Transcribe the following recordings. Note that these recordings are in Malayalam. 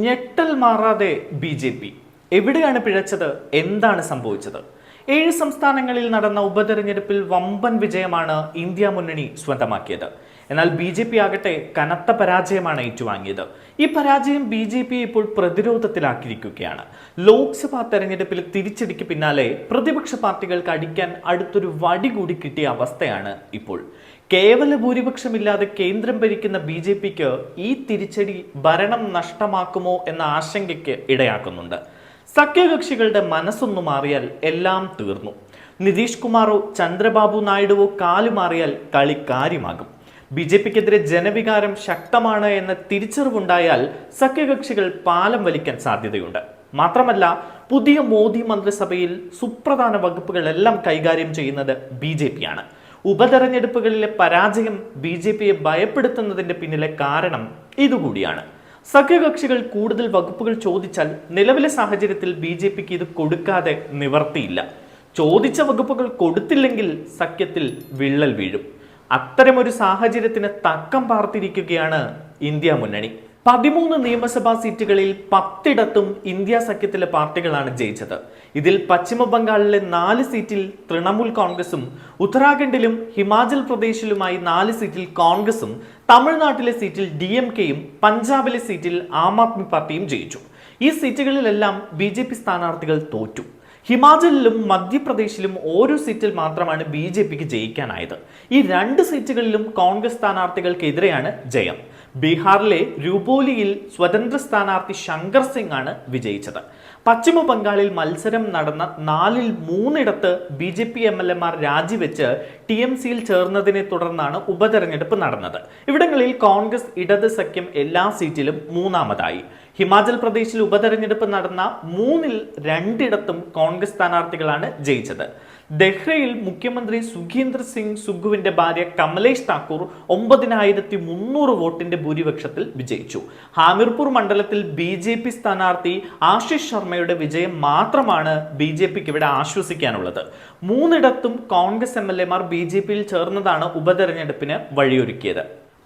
ഞെട്ടൽ മാറാതെ ബി ജെ പി. എവിടെയാണ് പിഴച്ചത്? എന്താണ് സംഭവിച്ചത്? ഏഴ് സംസ്ഥാനങ്ങളിൽ നടന്ന ഉപതെരഞ്ഞെടുപ്പിൽ വമ്പൻ വിജയമാണ് ഇന്ത്യ മുന്നണി സ്വന്തമാക്കിയത്. എന്നാൽ ബി ജെ പി ആകട്ടെ കനത്ത പരാജയമാണ് ഏറ്റുവാങ്ങിയത്. ഈ പരാജയം ബി ജെ പി ഇപ്പോൾ പ്രതിരോധത്തിലാക്കിയിരിക്കുകയാണ്. ലോക്സഭാ തെരഞ്ഞെടുപ്പിൽ തിരിച്ചടിക്ക് പിന്നാലെ പ്രതിപക്ഷ പാർട്ടികൾക്ക് അടിക്കാൻ അടുത്തൊരു വടി കൂടി കിട്ടിയ അവസ്ഥയാണ് ഇപ്പോൾ. കേവല ഭൂരിപക്ഷമില്ലാതെ കേന്ദ്രം ഭരിക്കുന്ന ബി ജെ പിക്ക് ഈ തിരിച്ചടി ഭരണം നഷ്ടമാക്കുമോ എന്ന ആശങ്കയ്ക്ക് ഇടയാക്കുന്നുണ്ട്. സഖ്യകക്ഷികളുടെ മനസ്സൊന്നു മാറിയാൽ എല്ലാം തീർന്നു. നിതീഷ് കുമാറോ ചന്ദ്രബാബു നായിഡുവോ കാലുമാറിയാൽ കളി കാര്യമാകും. ബി ജെ പിക്കെതിരെ ജനവികാരം ശക്തമാണ് എന്ന തിരിച്ചറിവുണ്ടായാൽ സഖ്യകക്ഷികൾ പാലം വലിക്കാൻ സാധ്യതയുണ്ട്. മാത്രമല്ല പുതിയ മോദി മന്ത്രിസഭയിൽ സുപ്രധാന വകുപ്പുകളെല്ലാം കൈകാര്യം ചെയ്യുന്നത് ബി ജെ പിയാണ്. ഉപതെരഞ്ഞെടുപ്പുകളിലെ പരാജയം ബി ജെ പിയെ ഭയപ്പെടുത്തുന്നതിന്റെ പിന്നിലെ കാരണം ഇതുകൂടിയാണ്. സഖ്യകക്ഷികൾ കൂടുതൽ വകുപ്പുകൾ ചോദിച്ചാൽ നിലവിലെ സാഹചര്യത്തിൽ ബി ജെ പിക്ക് ഇത് കൊടുക്കാതെ നിവർത്തിയില്ല. ചോദിച്ച വകുപ്പുകൾ കൊടുത്തില്ലെങ്കിൽ സഖ്യത്തിൽ വിള്ളൽ വീഴും. അത്തരമൊരു സാഹചര്യത്തിന് തക്കം പാർത്തിരിക്കുകയാണ് ഇന്ത്യ മുന്നണി. പതിമൂന്ന് നിയമസഭാ സീറ്റുകളിൽ പത്തിടത്തും ഇന്ത്യ സഖ്യത്തിലെ പാർട്ടികളാണ് ജയിച്ചത്. ഇതിൽ പശ്ചിമ ബംഗാളിലെ നാല് സീറ്റിൽ തൃണമൂൽ കോൺഗ്രസും ഉത്തരാഖണ്ഡിലും ഹിമാചൽ പ്രദേശിലുമായി നാല് സീറ്റിൽ കോൺഗ്രസും തമിഴ്നാട്ടിലെ സീറ്റിൽ ഡി എം കെയും പഞ്ചാബിലെ സീറ്റിൽ ആം ആദ്മി പാർട്ടിയും ജയിച്ചു. ഈ സീറ്റുകളിലെല്ലാം ബി ജെ പി സ്ഥാനാർത്ഥികൾ തോറ്റു. ഹിമാചലിലും മധ്യപ്രദേശിലും ഓരോ സീറ്റിൽ മാത്രമാണ് ബി ജെ പിക്ക് ജയിക്കാനായത്. ഈ രണ്ട് സീറ്റുകളിലും കോൺഗ്രസ് സ്ഥാനാർത്ഥികൾക്കെതിരെയാണ് ജയം. ബീഹാറിലെ രൂപോലിയിൽ സ്വതന്ത്ര സ്ഥാനാർത്ഥി ശങ്കർ സിംഗ് ആണ് വിജയിച്ചത്. പശ്ചിമ ബംഗാളിൽ മത്സരം നടന്ന നാലിൽ മൂന്നിടത്ത് B J P M L എമാർ രാജിവെച്ച് ടി എം സിയിൽ ചേർന്നതിനെ തുടർന്നാണ് ഉപതെരഞ്ഞെടുപ്പ് നടന്നത്. ഇവിടങ്ങളിൽ കോൺഗ്രസ് ഇടത് സഖ്യം എല്ലാ സീറ്റിലും മൂന്നാമതായി. ഹിമാചൽ പ്രദേശിൽ ഉപതെരഞ്ഞെടുപ്പ് നടന്ന മൂന്നിൽ രണ്ടിടത്തും കോൺഗ്രസ് സ്ഥാനാർത്ഥികളാണ് ജയിച്ചത്. ദഹ്റയിൽ മുഖ്യമന്ത്രി സുഖീന്ദർ സിംഗ് സുഖുവിന്റെ ഭാര്യ കമലേഷ് താക്കൂർ ഒമ്പതിനായിരത്തി മുന്നൂറ് വോട്ടിന്റെ ഭൂരിപക്ഷത്തിൽ വിജയിച്ചു. ഹാമിർപൂർ മണ്ഡലത്തിൽ ബി ജെ പി സ്ഥാനാർത്ഥി ആശിഷ് ശർമ്മയുടെ വിജയം മാത്രമാണ് ബി ജെ പിക്ക് ഇവിടെ ആശ്വസിക്കാനുള്ളത്. മൂന്നിടത്തും കോൺഗ്രസ് എം എൽ എമാർ ബി ജെ പിയിൽ ചേർന്നതാണ് ഉപതെരഞ്ഞെടുപ്പിന് വഴിയൊരുക്കിയത്.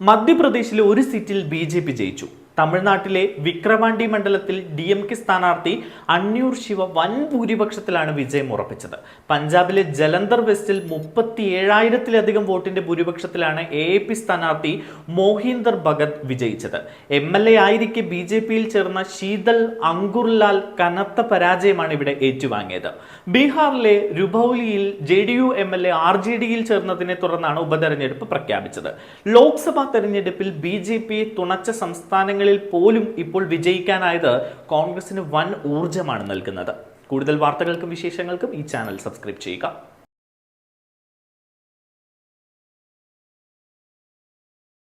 മധ്യപ്രദേശിലെ ഒരു സീറ്റിൽ ബി ജെ പി ജയിച്ചു. തമിഴ്നാട്ടിലെ വിക്രവാണ്ടി മണ്ഡലത്തിൽ ഡി എം കെ സ്ഥാനാർത്ഥി അന്യൂർ ശിവ വൻ ഭൂരിപക്ഷത്തിലാണ് വിജയം ഉറപ്പിച്ചത്. പഞ്ചാബിലെ ജലന്ധർ വെസ്റ്റിൽ മുപ്പത്തി ഏഴായിരത്തിലധികം വോട്ടിന്റെ ഭൂരിപക്ഷത്തിലാണ് എ പി സ്ഥാനാർത്ഥി മോഹീന്ദർ ഭഗത് വിജയിച്ചത്. എം എൽ എ ആയിരിക്കെ ബി ജെ പിയിൽ ചേർന്ന ശീതൽ അങ്കുർലാൽ കനത്ത പരാജയമാണ് ഇവിടെ ഏറ്റുവാങ്ങിയത്. ബീഹാറിലെ രുഭൌലിയിൽ J D U M L A R J ഡിയിൽ ചേർന്നതിനെ തുടർന്നാണ് ഉപതെരഞ്ഞെടുപ്പ് പ്രഖ്യാപിച്ചത്. ലോക്സഭാ തെരഞ്ഞെടുപ്പിൽ ബി ജെ പി തുണച്ച സംസ്ഥാനങ്ങളിൽ പോലും ഇപ്പോൾ വിജയിക്കാനായത് കോൺഗ്രസിന് വൻ ഊർജമാണ് നൽകുന്നത്. കൂടുതൽ വാർത്തകൾക്കും വിശേഷങ്ങൾക്കും ഈ ചാനൽ സബ്സ്ക്രൈബ് ചെയ്യുക.